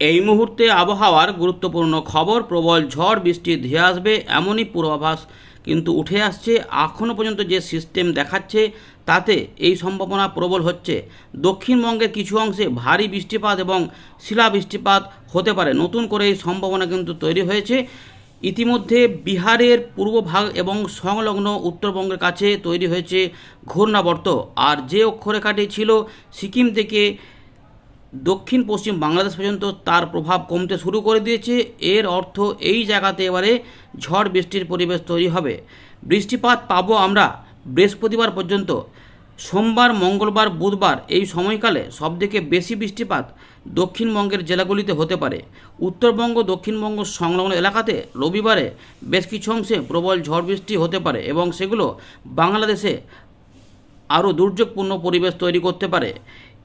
এই মুহূর্তে আবহাওয়ার গুরুত্বপূর্ণ খবর, প্রবল ঝড়, বৃষ্টি, ধেয়ে আসবে এমনই পূর্বাভাস কিন্তু উঠে আসছে। এখনও পর্যন্ত যে সিস্টেম দেখাচ্ছে তাতে এই সম্ভাবনা প্রবল হচ্ছে। দক্ষিণবঙ্গের কিছু অংশে ভারী বৃষ্টিপাত এবং শিলা বৃষ্টিপাত হতে পারে। নতুন করে এই সম্ভাবনা কিন্তু তৈরি হয়েছে। ইতিমধ্যে বিহারের পূর্বভাগ এবং সংলগ্ন উত্তরবঙ্গের কাছে তৈরি হয়েছে ঘূর্ণাবর্ত। আর যে অক্ষরেখাটি ছিল সিকিম থেকে দক্ষিণ পশ্চিম বাংলাদেশ পর্যন্ত তার প্রভাব কমতে শুরু করে দিয়েছে। এর অর্থ এই জায়গাতে এবারে ঝড় বৃষ্টির পরিবেশ তৈরি হবে। বৃষ্টিপাত পাবো আমরা বৃহস্পতিবার পর্যন্ত। সোমবার, মঙ্গলবার, বুধবার এই সময়কালে সবথেকে বেশি বৃষ্টিপাত দক্ষিণবঙ্গের জেলাগুলিতে হতে পারে। উত্তরবঙ্গ, দক্ষিণবঙ্গ সংলগ্ন এলাকাতে রবিবারে বেশ কিছু অংশে প্রবল ঝড় বৃষ্টি হতে পারে এবং সেগুলো বাংলাদেশে আরও দুর্যোগপূর্ণ পরিবেশ তৈরি করতে পারে।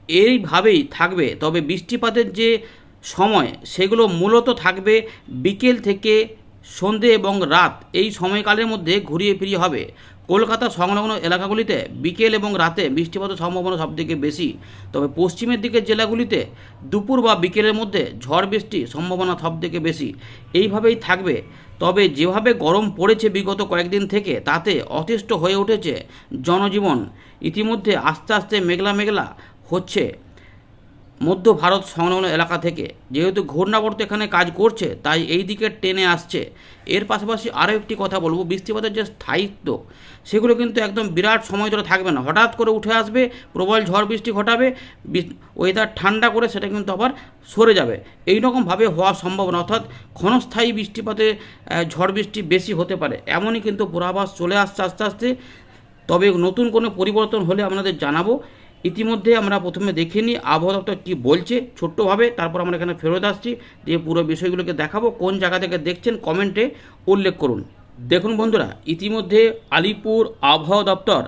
এইভাবেই থাকবে। তবে বৃষ্টিপাতের যে সময়, সেগুলো মূলত থাকবে বিকেল থেকে সন্ধে এবং রাত। এই সময়কালের মধ্যে ঘুরিয়ে ফিরিয়ে হবে। কলকাতা সংলগ্ন এলাকাগুলিতে বিকেল এবং রাতে বৃষ্টিপাতের সম্ভাবনা সবথেকে বেশি। তবে পশ্চিমের দিকের জেলাগুলিতে দুপুর বা বিকেলের মধ্যে ঝড় বৃষ্টি সম্ভাবনা সবথেকে বেশি। এইভাবেই থাকবে। তবে যেভাবে গরম পড়েছে বিগত কয়েকদিন থেকে, তাতে অতিষ্ঠ হয়ে উঠেছে জনজীবন। ইতিমধ্যে আস্তে আস্তে মেঘলা মেঘলা হচ্ছে মধ্য ভারত সংলগ্ন এলাকা থেকে। যেহেতু ঘূর্ণাবর্ত এখানে কাজ করছে, তাই এই দিকে টেনে আসছে। এর পাশাপাশি আরও একটি কথা বলব, বৃষ্টিপাতের যে স্থায়িত্ব, সেগুলো কিন্তু একদম বিরাট সময় ধরে থাকবে না। হঠাৎ করে উঠে আসবে, প্রবল ঝড় বৃষ্টি ঘটাবে ওয়েদার ঠান্ডা করে সেটা কিন্তু আবার সরে যাবে। এই রকমভাবে হওয়া সম্ভব সম্ভাবনা অর্থাৎ ক্ষণস্থায়ী বৃষ্টিপাতে ঝড় বৃষ্টি বেশি হতে পারে, এমনই কিন্তু পূর্বাভাস চলে আসছে আস্তে আস্তে। তবে নতুন কোনো পরিবর্তন হলে আপনাদের জানাব। ইতিমধ্যে আমরা প্রথমে দেখে নিই আবহাওয়া দপ্তর কী বলছে, ছোট্টভাবে, তারপর আমরা এখানে ফেরত আসছি, দিয়ে পুরো বিষয়গুলোকে দেখাবো, কোন জায়গা থেকে দেখছেন কমেন্টে উল্লেখ করুন। দেখুন বন্ধুরা, ইতিমধ্যে আলিপুর আবহাওয়া দপ্তর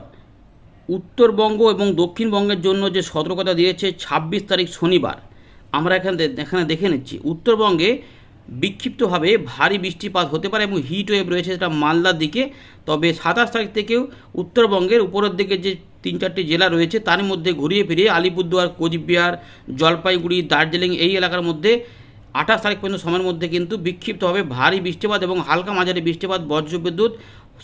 উত্তরবঙ্গ এবং দক্ষিণবঙ্গের জন্য যে সতর্কতা দিয়েছে ছাব্বিশ তারিখ শনিবার। আমরা এখানে এখানে দেখে নিচ্ছি, উত্তরবঙ্গে বিক্ষিপ্তভাবে ভারী বৃষ্টিপাত হতে পারে এবং হিট ওয়েভ রয়েছে সেটা মালদার দিকে। তবে সাতাশ তারিখ থেকেও উত্তরবঙ্গের উপরের দিকে যে তিন চারটি জেলা রয়েছে, তার মধ্যে ঘুরিয়ে ফিরিয়ে আলিপুরদুয়ার, কোচবিহার, জলপাইগুড়ি, দার্জিলিং এই এলাকার মধ্যে আঠাশ তারিখ পর্যন্ত সময়ের মধ্যে কিন্তু বিক্ষিপ্তভাবে ভারী বৃষ্টিপাত এবং হালকা মাঝারি বৃষ্টিপাত, বজ্রবিদ্যুৎ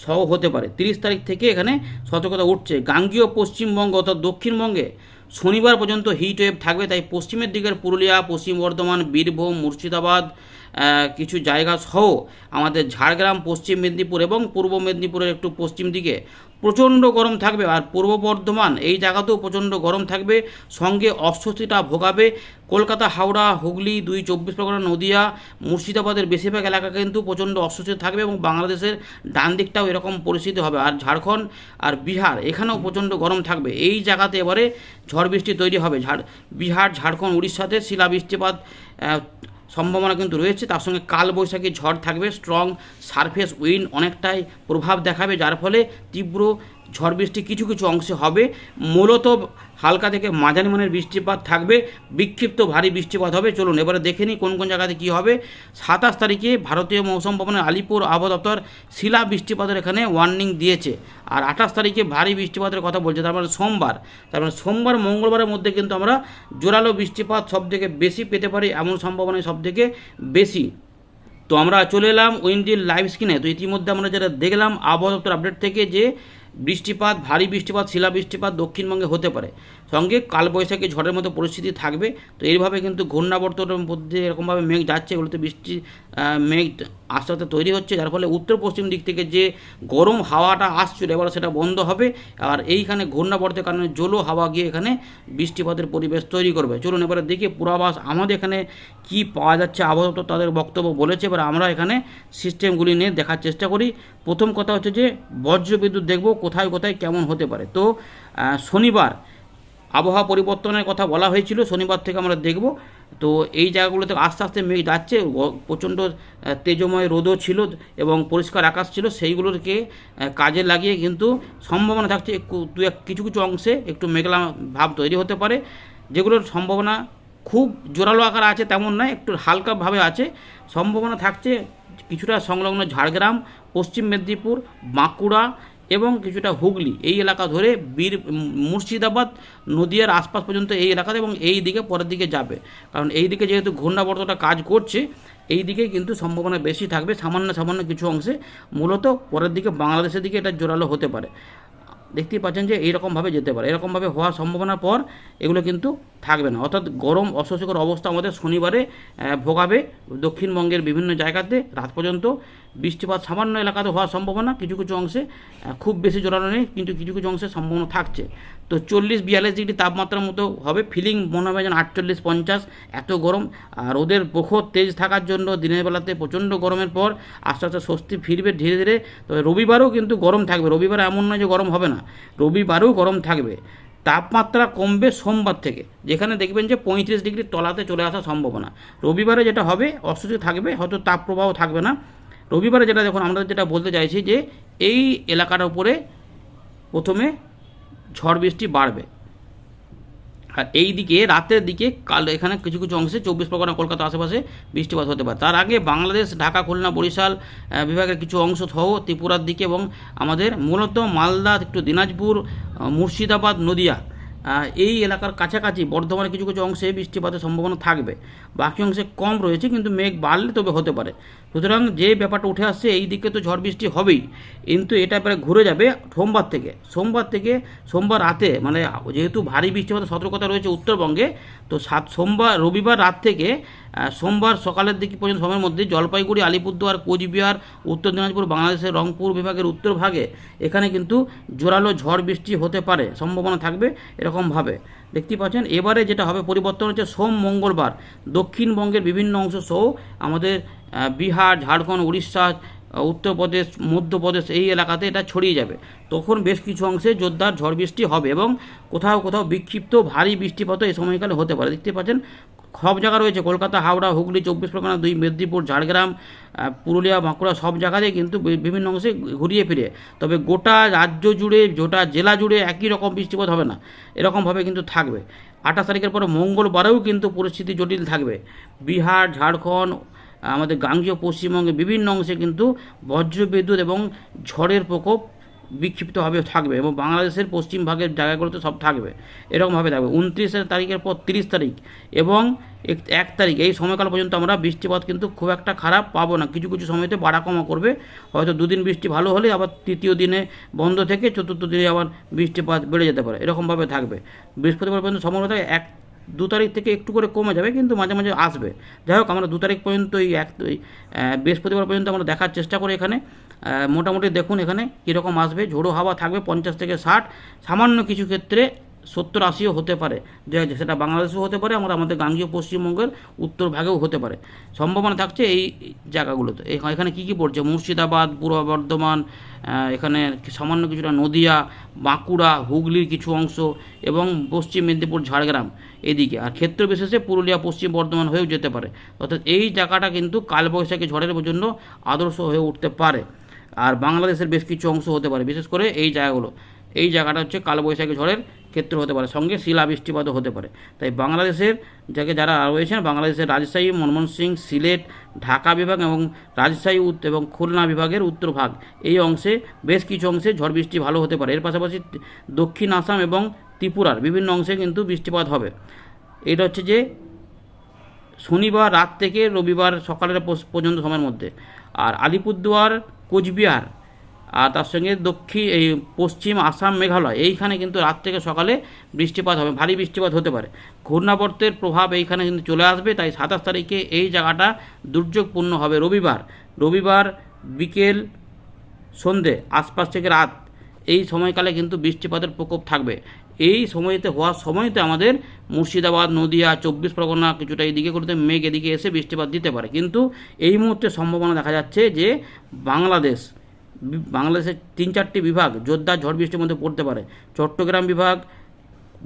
সহ হতে পারে। তিরিশ তারিখ থেকে এখানে সতর্কতা উঠছে। গাঙ্গীয় পশ্চিমবঙ্গ অর্থাৎ দক্ষিণবঙ্গে শনিবার পর্যন্ত হিট ওয়েভ থাকবে, তাই পশ্চিমের দিকের পুরুলিয়া, পশ্চিম বর্ধমান, বীরভূম, মুর্শিদাবাদ কিছু জায়গা সহ আমাদের ঝাড়গ্রাম, পশ্চিম মেদিনীপুর এবং পূর্ব মেদিনীপুরের একটু পশ্চিম দিকে প্রচণ্ড গরম থাকবে আর পূর্ব বর্ধমান এই জায়গাতেও প্রচণ্ড গরম থাকবে। সঙ্গে অস্বস্তিটা ভোগাবে। কলকাতা, হাওড়া, হুগলি, দুই চব্বিশ পরগনা, নদিয়া, মুর্শিদাবাদের বেশিরভাগ এলাকা কিন্তু প্রচণ্ড অস্বস্তি থাকবে এবং বাংলাদেশের ডান দিকটাও এরকম পরিস্থিতি হবে। আর ঝাড়খণ্ড আর বিহার, এখানেও প্রচণ্ড গরম থাকবে। এই জায়গাতে এবারে ঝড় বৃষ্টি তৈরি হবে। ঝাড় বিহার, ঝাড়খণ্ড, উড়িষ্যাতে শিলা বৃষ্টিপাত সম্ভাবনা কিন্তু রয়েছে। তার সঙ্গে কালবৈশাখী ঝড় থাকবে। স্ট্রং সারফেস উইন্ড অনেকটাই প্রভাব দেখাবে, যার ফলে তীব্র ঝড় বৃষ্টি কিছু কিছু অংশে হবে। মূলত হালকা থেকে মাঝারি মানের বৃষ্টিপাত থাকবে। বিক্ষিপ্ত ভারী বৃষ্টিপাত হবে। চলুন এবারে দেখে নিই কোন কোন জায়গাতে কী হবে। সাতাশ তারিখে ভারতীয় মৌসুম ভবনের আলিপুর আবহাওয়া দপ্তর শিলা বৃষ্টিপাতের এখানে ওয়ার্নিং দিয়েছে। আর আঠাশ তারিখে ভারী বৃষ্টিপাতের কথা বলছে। তার মানে সোমবার। তার মানে সোমবার মঙ্গলবারের মধ্যে কিন্তু আমরা জোরালো বৃষ্টিপাত সবথেকে বেশি পেতে পারি এমন সম্ভাবনাই সবথেকে বেশি। তো আমরা চলে এলাম উইন্ডির লাইভ স্ক্রিনে। তো ইতিমধ্যে আমরা যেটা দেখলাম, আবহাওয়া দপ্তর আপডেট থেকে যে বৃষ্টিপাত ভারী বৃষ্টিপাত শিলা বৃষ্টিপাত দক্ষিণবঙ্গে হতে পারে। সঙ্গে কালবৈশাখী ঝড়ের মতো পরিস্থিতি থাকবে। তো এইভাবে কিন্তু ঘূর্ণাবর্তনের মধ্যে এরকমভাবে মেঘ যাচ্ছে, এগুলোতে বৃষ্টি মেঘ আস্তে আস্তে তৈরি হচ্ছে। যার ফলে উত্তর পশ্চিম দিক থেকে যে গরম হাওয়াটা আসছিল, এবার সেটা বন্ধ হবে। আর এইখানে ঘূর্ণাবর্তের কারণে জলো হাওয়া গিয়ে এখানে বৃষ্টিপাতের পরিবেশ তৈরি করবে। চলুন এবারে দেখি পূর্বাভাস, আমাদের এখানে কি পাওয়া যাচ্ছে? আবহাওয়া তাদের বক্তব্য বলেছে, এবার আমরা এখানে সিস্টেমগুলি নিয়ে দেখার চেষ্টা করি। প্রথম কথা হচ্ছে যে, বজ্রবিদ্যুৎ দেখব কোথায় কোথায় কেমন হতে পারে। তো শনিবার আবহাওয়া পরিবর্তনের কথা বলা হয়েছিল, শনিবার থেকে আমরা দেখব। তো এই জায়গাগুলোতে আস্তে আস্তে মেঘ যাচ্ছে প্রচণ্ড তেজময় রোদও ছিল এবং পরিষ্কার আকাশ ছিল, সেইগুলোকে কাজে লাগিয়ে কিন্তু সম্ভাবনা থাকছে একটু- দু এক, কিছু কিছু অংশে একটু মেঘলা ভাব তৈরি হতে পারে। যেগুলোর সম্ভাবনা খুব জোরালো আকার আছে তেমন নয়, একটু হালকাভাবে আছে। সম্ভাবনা থাকছে কিছুটা সংলগ্ন ঝাড়গ্রাম, পশ্চিম মেদিনীপুর, বাঁকুড়া এবং কিছুটা হুগলি, এই এলাকা ধরে বীর, মুর্শিদাবাদ নদিয়ার আশপাশ পর্যন্ত এই এলাকাতে এবং এই দিকে পরের দিকে যাবে। কারণ এই দিকে যেহেতু ঘূর্ণাবর্তটা কাজ করছে, এই দিকে কিন্তু সম্ভাবনা বেশি থাকবে সামান্য সামান্য কিছু অংশে। মূলত পরের দিকে বাংলাদেশের দিকে এটা জোরালো হতে পারে। দেখতেই পাচ্ছেন যে এইরকমভাবে যেতে পারে। এরকমভাবে হওয়ার সম্ভাবনার পর এগুলো কিন্তু থাকবে না। অর্থাৎ গরম, অস্বস্তিকর অবস্থা আমাদের শনিবারে ভোগাবে দক্ষিণবঙ্গের বিভিন্ন জায়গাতে রাত পর্যন্ত। বৃষ্টিপাত সামান্য এলাকাতে হওয়ার সম্ভাবনা, কিছু কিছু অংশে খুব বেশি জোরানো নেই, কিন্তু কিছু কিছু অংশে সম্ভাবনা থাকছে। তো চল্লিশ বিয়াল্লিশ ডিগ্রি তাপমাত্রার মতো হবে। ফিলিং মনে হবে যেন আটচল্লিশ পঞ্চাশ, এত গরম। আর ওদের প্রখর তেজ থাকার জন্য দিনের বেলাতে প্রচণ্ড গরমের পর আস্তে আস্তে স্বস্তি ফিরবে ধীরে ধীরে। তবে রবিবারও কিন্তু গরম থাকবে। রবিবার এমন নয় যে গরম হবে না। রবিবারেও গরম থাকবে। তাপমাত্রা কমবে সোমবার থেকে, যেখানে দেখবেন যে পঁয়ত্রিশ ডিগ্রি তলাতে চলে আসার সম্ভাবনা। রবিবারে যেটা হবে অস্বস্তি থাকবে, হয়তো তাপপ্রবাহ থাকবে না। রবিবারে যেটা দেখুন, আমরা যেটা বলতে চাইছি যে এই এলাকার উপরে প্রথমে ঝড় বৃষ্টি বাড়বে। আর এই দিকে, রাতের দিকে কাল এখানে কিছু কিছু অংশে চব্বিশ পরগনা, কলকাতা আশেপাশে বৃষ্টিপাত হতে পারে। তার আগে বাংলাদেশ, ঢাকা, খুলনা, বরিশাল বিভাগের কিছু অংশ সহ ত্রিপুরার দিকে এবং আমাদের মূলত মালদা, একটু দিনাজপুর মুর্শিদাবাদ, নদিয়া এই এলাকার কাছাকাছি বর্ধমানের কিছু কিছু অংশে বৃষ্টিপাতের সম্ভাবনা থাকবে। বাকি অংশে কম রয়েছে, কিন্তু মেঘ বাড়লে তবে হতে পারে। সুতরাং যে ব্যাপারটা উঠে আসছে, এই দিকে তো ঝড় বৃষ্টি হবেই। কিন্তু এটা এবারে ঘুরে যাবে সোমবার থেকে। সোমবার থেকে, সোমবার রাতে মানে যেহেতু ভারী বৃষ্টিপাতের সতর্কতা রয়েছে উত্তরবঙ্গে, তো সাত, সোমবার, রবিবার রাত থেকে সোমবার সকালের দিকে পর্যন্ত সময়ের মধ্যে জলপাইগুড়ি, আলিপুরদুয়ার, কোচবিহার, উত্তর দিনাজপুর, বাংলাদেশের রংপুর বিভাগের উত্তর ভাগে এখানে কিন্তু জোরালো ঝড় বৃষ্টি হতে পারে, সম্ভাবনা থাকবে এরকমভাবে। দেখতেই পাচ্ছেন, এবারে যেটা হবে, পরিবর্তন হচ্ছে সোম মঙ্গলবার। দক্ষিণবঙ্গের বিভিন্ন অংশ সহ আমাদের বিহার, ঝাড়খণ্ড, উড়িষ্যা উত্তরপ্রদেশ, মধ্যপ্রদেশ এই এলাকাতে এটা ছড়িয়ে যাবে। তখন বেশ কিছু অংশে জোরদার ঝড় বৃষ্টি হবে এবং কোথাও কোথাও বিক্ষিপ্ত ভারী বৃষ্টিপাতও এই সময়কালে হতে পারে। দেখতে পাচ্ছেন সব জায়গা রয়েছে, কলকাতা, হাওড়া, হুগলি, চব্বিশ পরগনা, দুই মেদিনীপুর, ঝাড়গ্রাম পুরুলিয়া, বাঁকুড়া, সব জায়গাতেই কিন্তু বিভিন্ন অংশে ঘুরিয়ে ফিরে। তবে গোটা রাজ্য জুড়ে, গোটা জেলা জুড়ে একই রকম বৃষ্টিপাত হবে না। এরকমভাবে কিন্তু থাকবে। আঠাশ তারিখের পরে মঙ্গলবারেও কিন্তু পরিস্থিতি জটিল থাকবে। বিহার, ঝাড়খণ্ড, আমাদের গাঙ্গীয় পশ্চিমবঙ্গে বিভিন্ন অংশে কিন্তু বজ্রবিদ্যুৎ এবং ঝড়ের প্রকোপ বিক্ষিপ্তভাবে থাকবে এবং বাংলাদেশের পশ্চিম ভাগের জায়গাগুলোতে সব থাকবে, এরকমভাবে থাকবে। উনত্রিশের তারিখের পর তিরিশ তারিখ এবং এক- তারিখ, এই সময়কাল পর্যন্ত আমরা বৃষ্টিপাত কিন্তু খুব একটা খারাপ পাবো না। কিছু কিছু সময়তে বাড়া কমা করবে, হয়তো দুদিন বৃষ্টি ভালো হলে আবার তৃতীয় দিনে বন্ধ থেকে চতুর্থ দিনে আবার বৃষ্টিপাত বেড়ে যেতে পারে, এরকমভাবে থাকবে। বৃহস্পতিবার পর্যন্ত সম্ভবত এক, দু তারিখ থেকে একটু করে কমে যাবে কিন্তু মাঝে মাঝে আসবে। যাই হোক, আমরা দু তারিখ পর্যন্ত এই এক বৃহস্পতিবার পর্যন্ত আমরা দেখার চেষ্টা করি এখানে। মোটামুটি দেখুন এখানে কীরকম আসবে। ঝোড়ো হাওয়া থাকবে পঞ্চাশ থেকে ষাট। সামান্য কিছু ক্ষেত্রে সত্তর আশিও হতে পারে। সেটা বাংলাদেশেও হতে পারে, আমরা আমাদের গাঙ্গীয় পশ্চিমবঙ্গের উত্তর ভাগেও হতে পারে। সম্ভাবনা থাকছে এই জায়গাগুলোতে। এখানে কী কী পড়ছে? মুর্শিদাবাদ, পূর্ব বর্ধমান এখানে সামান্য কিছুটা নদিয়া, বাঁকুড়া, হুগলির কিছু অংশ এবং পশ্চিম মেদিনীপুর, ঝাড়গ্রাম এদিকে। আর ক্ষেত্র বিশেষে পুরুলিয়া, পশ্চিম বর্ধমান হয়েও যেতে পারে। অর্থাৎ এই জায়গাটা কিন্তু কালবৈশাখী ঝড়ের জন্য আদর্শ হয়ে উঠতে পারে। আর বাংলাদেশের বেশ কিছু অংশ হতে পারে, বিশেষ করে এই জায়গাগুলো। এই জায়গাটা হচ্ছে কালবৈশাখী ঝড়ের ক্ষেত্র হতে পারে, সঙ্গে শিলা বৃষ্টিপাতও হতে পারে। তাই বাংলাদেশের যাকে যারা রয়েছেন, বাংলাদেশের রাজশাহী ময়মনসিংহ সিলেট, ঢাকা বিভাগ এবং রাজশাহী এবং খুলনা বিভাগের উত্তর ভাগ, এই অংশে বেশ কিছু অংশে ঝড় বৃষ্টি ভালো হতে পারে। এর পাশাপাশি দক্ষিণ আসাম এবং ত্রিপুরার বিভিন্ন অংশে কিন্তু বৃষ্টিপাত হবে। এটা হচ্ছে যে শনিবার রাত থেকে রবিবার সকালের পর্যন্ত সময়ের মধ্যে। আর আলিপুরদুয়ার কোচবিহার, আর তার সঙ্গে দক্ষিণ, এই পশ্চিম আসাম মেঘালয়, এইখানে কিন্তু রাত থেকে সকালে বৃষ্টিপাত হবে, ভারী বৃষ্টিপাত হতে পারে। ঘূর্ণাবর্তের প্রভাব এইখানে কিন্তু চলে আসবে, তাই সাতাশ তারিখে এই জায়গাটা দুর্যোগপূর্ণ হবে রবিবার। রবিবার বিকেল সন্ধে, আশপাশ থেকে রাত, এই সময়কালে কিন্তু বৃষ্টিপাতের প্রকোপ থাকবে। এই সময়তে হওয়ার সময়তে আমাদের মুর্শিদাবাদ, নদিয়া, চব্বিশ পরগনা কিছুটা এই দিকেগুলোতে মেঘ এদিকে এসে বৃষ্টিপাত দিতে পারে। কিন্তু এই মুহূর্তে সম্ভাবনা দেখা যাচ্ছে যে বাংলাদেশ, বাংলাদেশের তিন চারটি বিভাগ জোরদার ঝড় বৃষ্টির মধ্যে পড়তে পারে। চট্টগ্রাম বিভাগ,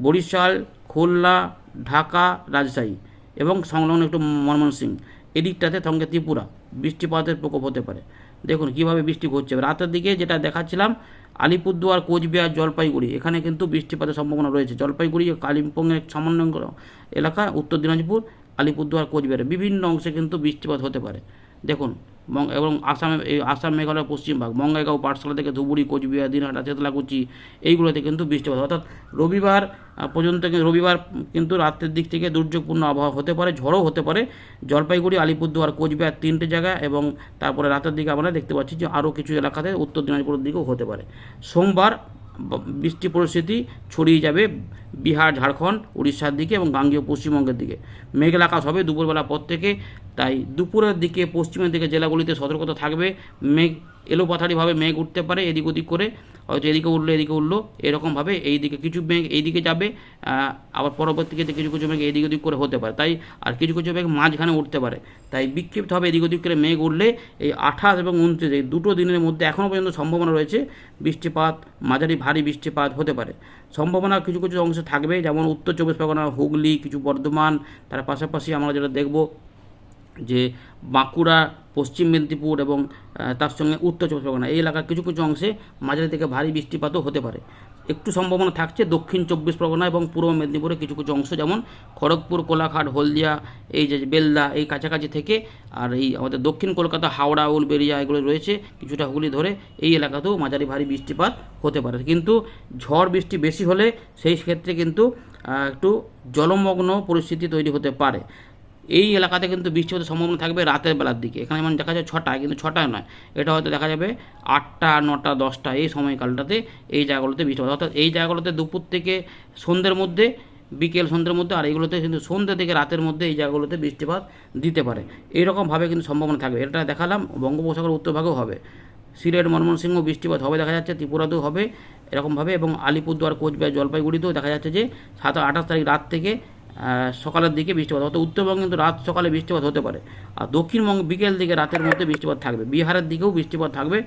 বরিশাল, খুলনা, ঢাকা, রাজশাহী এবং সংলগ্ন একটু ময়মনসিংহ। এদিকটাতে সঙ্গে ত্রিপুরা। বৃষ্টিপাতের প্রকোপ হতে পারে। দেখুন কীভাবে বৃষ্টি ঘটছে রাতের দিকে যেটা দেখাচ্ছিলাম, আলিপুরদুয়ার, কোচবিহার, জলপাইগুড়ি, এখানে কিন্তু বৃষ্টিপাতের সম্ভাবনা রয়েছে। জলপাইগুড়ি কালিম্পংয়ের সামান্য এলাকা, উত্তর দিনাজপুর, আলিপুরদুয়ার, কোচবিহারে বিভিন্ন অংশে কিন্তু বৃষ্টিপাত হতে পারে। দেখুন এবং আসামে এই আসাম, মেঘালয় পশ্চিমবঙ্গ বঙ্গাইগাঁও পাঠশালা থেকে ধুবুরি, কোচবিহার, দিনহাটা চেতলাকুচি এইগুলোতে কিন্তু বৃষ্টিপাত। অর্থাৎ রবিবার পর্যন্ত রবিবার কিন্তু রাত্রের দিক থেকে দুর্যোগপূর্ণ আবহাওয়া হতে পারে, ঝড়ও হতে পারে জলপাইগুড়ি, আলিপুরদুয়ার, কোচবিহার তিনটে জায়গায় এবং তারপরে রাতের দিকে আমরা দেখতে পাচ্ছি যে আরও কিছু এলাকাতে উত্তর দিনাজপুরের দিকেও হতে পারে সোমবার বৃষ্টি পরিস্থিতি ছড়িয়ে যাবে বিহার, ঝাড়খণ্ড উড়িষ্যার দিকে এবং গাঙ্গীয় পশ্চিমবঙ্গের দিকে। মেঘলা আকাশ হবে দুপুরবেলা পর থেকে, তাই দুপুরের দিকে পশ্চিমের দিকে জেলাগুলিতে সতর্কতা থাকবে। মেঘ এলোপাথারিভাবে মেঘ উঠতে পারে, এদিক ওদিক করে, হয়তো এদিকে উঠল এদিকে উঠল, এরকমভাবে এই দিকে কিছু মেঘ এইদিকে যাবে আবার পরবর্তীতে কিছু কিছু মেঘ এদিক ওদিক করে হতে পারে। তাই আর কিছু কিছু মেঘ মাঝখানে উঠতে পারে। তাই বিক্ষিপ্ত হবে এদিক ওদিক করে মেঘ উঠলে এই আঠাশ এবং উনত্রিশ, এই দুটো দিনের মধ্যে এখনও পর্যন্ত সম্ভাবনা রয়েছে বৃষ্টিপাত, মাঝারি ভারী বৃষ্টিপাত হতে পারে। সম্ভাবনা কিছু কিছু অংশে থাকবে, যেমন উত্তর চব্বিশ পরগনা হুগলি, কিছু বর্ধমান, তার পাশাপাশি আমরা যেটা দেখব যে বাঁকুড়া, পশ্চিম মেদিনীপুর এবং তার সঙ্গে উত্তর চব্বিশ পরগনা, এই এলাকার কিছু কিছু অংশে মাঝারি থেকে ভারী বৃষ্টিপাতও হতে পারে। একটু সম্ভাবনা থাকছে দক্ষিণ চব্বিশ পরগনা এবং পূর্ব মেদিনীপুরের কিছু কিছু অংশ, যেমন খড়গপুর, কোলাঘাট, হলদিয়া, এই যে বেলদা, এই কাছাকাছি থেকে, আর এই আমাদের দক্ষিণ কলকাতা, হাওড়া উলবেরিয়া এগুলো রয়েছে কিছুটা হুগলি ধরে, এই এলাকাতেও মাঝারি ভারী বৃষ্টিপাত হতে পারে। কিন্তু ঝড় বৃষ্টি বেশি হলে সেই ক্ষেত্রে কিন্তু একটু জলমগ্ন পরিস্থিতি তৈরি হতে পারে। এই এলাকাতে কিন্তু বৃষ্টিপাতের সম্ভাবনা থাকবে রাতের বেলার দিকে। এখানে যেমন দেখা যায় ছটায়, কিন্তু ছটায় নয়। এটা হয়তো দেখা যাবে আটটা, নটা, দশটা এই সময়কালটাতে এই জায়গাগুলোতে বৃষ্টিপাত। অর্থাৎ এই জায়গাগুলোতে দুপুর থেকে সন্ধ্যের মধ্যে, বিকেল সন্ধ্যের মধ্যে আর এইগুলোতে কিন্তু সন্ধ্যে থেকে রাতের মধ্যে এই জায়গাগুলোতে বৃষ্টিপাত দিতে পারে। এইরকমভাবে কিন্তু সম্ভাবনা থাকবে। এটা দেখালাম, বঙ্গোপসাগরের উত্তরভাগেও হবে। সিলেট, ময়মনসিংহ বৃষ্টিপাত হবে, দেখা যাচ্ছে ত্রিপুরাতেও হবে এরকমভাবে এবং আলিপুরদুয়ার, কোচবিহার, জলপাইগুড়িতেও দেখা যাচ্ছে যে সাত আঠাশ তারিখ রাত থেকে সকালের দিকে বৃষ্টিপাত অর্থাৎ উত্তরবঙ্গে কিন্তু রাত সকালে বৃষ্টিপাত হতে পারে। আর দক্ষিণবঙ্গ বিকেল দিকে রাতের মধ্যে বৃষ্টিপাত থাকবে। বিহারের দিকেও বৃষ্টিপাত থাকবে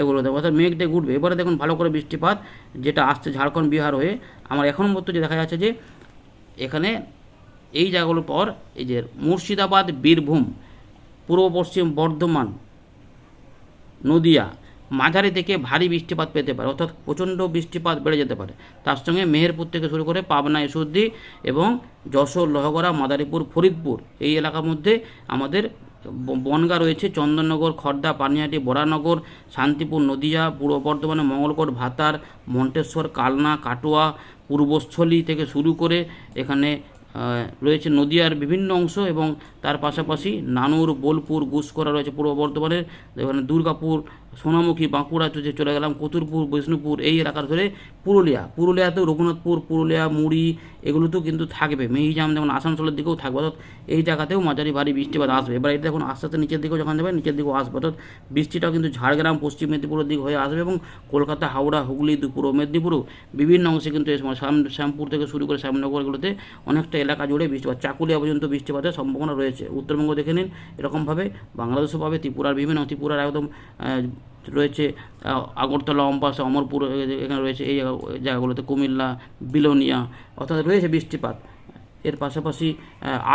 এগুলোতে অর্থাৎ মেঘ দিয়ে উঠবে এবারে দেখুন ভালো করে বৃষ্টিপাত, যেটা আসছে ঝাড়খণ্ড, বিহার হয়ে। আমার এখন মতো যে দেখা যাচ্ছে যে, এখানে এই জায়গাগুলোর পর এই যে মুর্শিদাবাদ, বীরভূম, পূর্ব পশ্চিম বর্ধমান, নদিয়া মাঝারি থেকে ভারী বৃষ্টিপাত পেতে পারে, অর্থাৎ প্রচণ্ড বৃষ্টিপাত বেড়ে যেতে পারে। তার সঙ্গে মেহেরপুর থেকে শুরু করে পাবনা ইসুদ্দি এবং যশোর, লহগড়া, মাদারীপুর, ফরিদপুর এই এলাকার মধ্যে আমাদের বনগা রয়েছে। চন্দননগর, খর্দা পানিহাটি বরানগর, শান্তিপুর, নদিয়া, পূর্ব বর্ধমানে মঙ্গলকোট, ভাতার, মন্টেশ্বর, কালনা, কাটোয়া, পূর্বস্থলী থেকে শুরু করে এখানে রয়েছে নদিয়ার বিভিন্ন অংশ এবং তার পাশাপাশি নানুর, বোলপুর গুসকরা রয়েছে পূর্ব বর্ধমানের, এখানে দুর্গাপুর সোনামুখী, বাঁকুড়া যে চলে গেলাম, কতুরপুর, বিষ্ণুপুর, এই এলাকার ধরে পুরুলিয়া। পুরুলিয়াতেও রঘুনাথপুর, পুরুলিয়া, মুড়ি, এগুলোতেও কিন্তু থাকবে। মেহিজাম যেমন আসানসোলের দিকেও থাকবে, অর্থাৎ এই জায়গাতেও মাঝারি ভারী বৃষ্টিপাত আসবে। এবার এটা দেখুন, আস্তে আস্তে নিচের দিকেও যখন যাবে নিচের দিকেও আসবে। অর্থাৎ বৃষ্টিটাও কিন্তু ঝাড়গ্রাম, পশ্চিম মেদিনীপুরের দিক হয়ে আসবে এবং কলকাতা, হাওড়া, হুগলি পূর্ব মেদিনীপুরও বিভিন্ন অংশে কিন্তু এই সময় শ্যাম, শ্যামপুর থেকে শুরু করে শ্যামনগরগুলোতে অনেকটা এলাকা জুড়ে বৃষ্টিপাত। চাকুলিয়া পর্যন্ত বৃষ্টিপাতের সম্ভাবনা রয়েছে। উত্তরবঙ্গ দেখে নিন, এরকমভাবে, বাংলাদেশও পাবে, ত্রিপুরার বিভিন্ন, ত্রিপুরার একদম রয়েছে আগরতলা, অম্পাসা, অমরপুর এখানে রয়েছে এই জায়গাগুলোতে কুমিল্লা, বিলোনিয়া, অর্থাৎ রয়েছে বৃষ্টিপাত। এর পাশাপাশি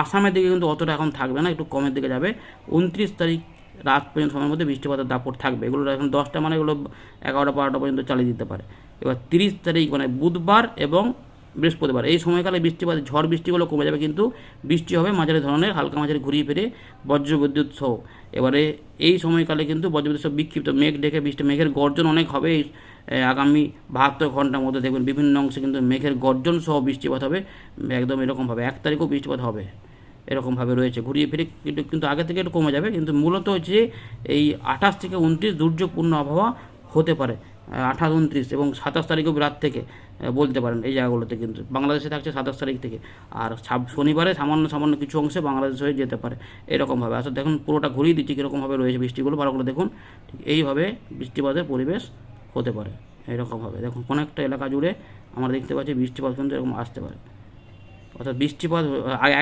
আসামের দিকে কিন্তু অতটা এখন থাকবে না, একটু কমের দিকে যাবে। উনত্রিশ তারিখ রাত পর্যন্ত সময়ের মধ্যে বৃষ্টিপাতের দাপট থাকবে। এগুলো এখন দশটা মানে এগুলো এগারোটা, বারোটা পর্যন্ত চালিয়ে দিতে পারে। এবার তিরিশ তারিখ মানে বুধবার এবং বৃহস্পতিবার। এই সময়কালে বৃষ্টিপাত ঝড় বৃষ্টিগুলো কমে যাবে কিন্তু বৃষ্টি হবে মাঝারি ধরনের, হালকা মাঝারি ঘুরিয়ে ফিরে বজ্র বিদ্যুৎ সহ। এবারে এই সময়কালে কিন্তু বজ্রবিদ্যুৎ সহ বিক্ষিপ্ত মেঘ ডেকে বৃষ্টি মেঘের গর্জন অনেক হবে। এই আগামী বাহাত্তর ঘণ্টার মধ্যে দেখবেন বিভিন্ন অংশে কিন্তু মেঘের গর্জন সহ বৃষ্টিপাত হবে। একদম এরকমভাবে এক তারিখও বৃষ্টিপাত হবে। এরকমভাবে রয়েছে। ঘুরিয়ে ফিরে কিন্তু কিন্তু আগে থেকে একটু কমে যাবে। কিন্তু মূলত হচ্ছে এই আঠাশ থেকে উনত্রিশ দুর্যোগপূর্ণ আবহাওয়া হতে পারে। আঠাশ, উনত্রিশ এবং সাতাশ তারিখও রাত থেকে বলতে পারেন এই জায়গাগুলোতে কিন্তু। বাংলাদেশে থাকছে সাতাশ তারিখ থেকে। আর শনিবারে সামান্য সামান্য কিছু অংশে বাংলাদেশ হয়ে যেতে পারে। এরকমভাবে। আসলে দেখুন, পুরোটা ঘুরিয়ে দিচ্ছি কীরকমভাবে রয়েছে বৃষ্টিগুলো। ভালো করে দেখুন, ঠিক এইভাবে বৃষ্টিপাতের পরিবেশ হতে পারে। এরকমভাবে। দেখুন, কোনো একটা এলাকা জুড়ে আমরা দেখতে পাচ্ছি বৃষ্টিপাত কিন্তু এরকম আসতে পারে। অর্থাৎ বৃষ্টিপাত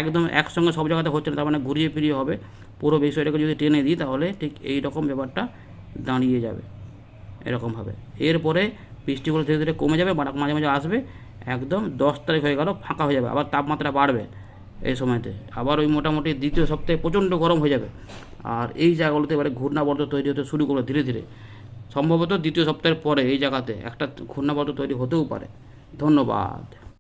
একদম একসঙ্গে সব জায়গাতে হচ্ছে না, তার মানে ঘুরিয়ে ফিরিয়ে হবে। পুরো বিষয়টাকে যদি টেনে দিই, তাহলে ঠিক এই রকম ব্যাপারটা দাঁড়িয়ে যাবে। এরকমভাবে এরপরে বৃষ্টিগুলো ধীরে ধীরে কমে যাবে মাঝে মাঝে আসবে। একদম দশ তারিখ হয়ে গেল, ফাঁকা হয়ে যাবে, আবার তাপমাত্রা বাড়বে এই সময়তে। আবার ওই মোটামুটি দ্বিতীয় সপ্তাহে প্রচণ্ড গরম হয়ে যাবে। আর এই জায়গাগুলোতে এবারে ঘূর্ণাবর্ত তৈরি হতে শুরু করবে ধীরে ধীরে। সম্ভবত দ্বিতীয় সপ্তাহের পরে এই জায়গাতে একটা ঘূর্ণাবর্ত তৈরি হতেও পারে। ধন্যবাদ।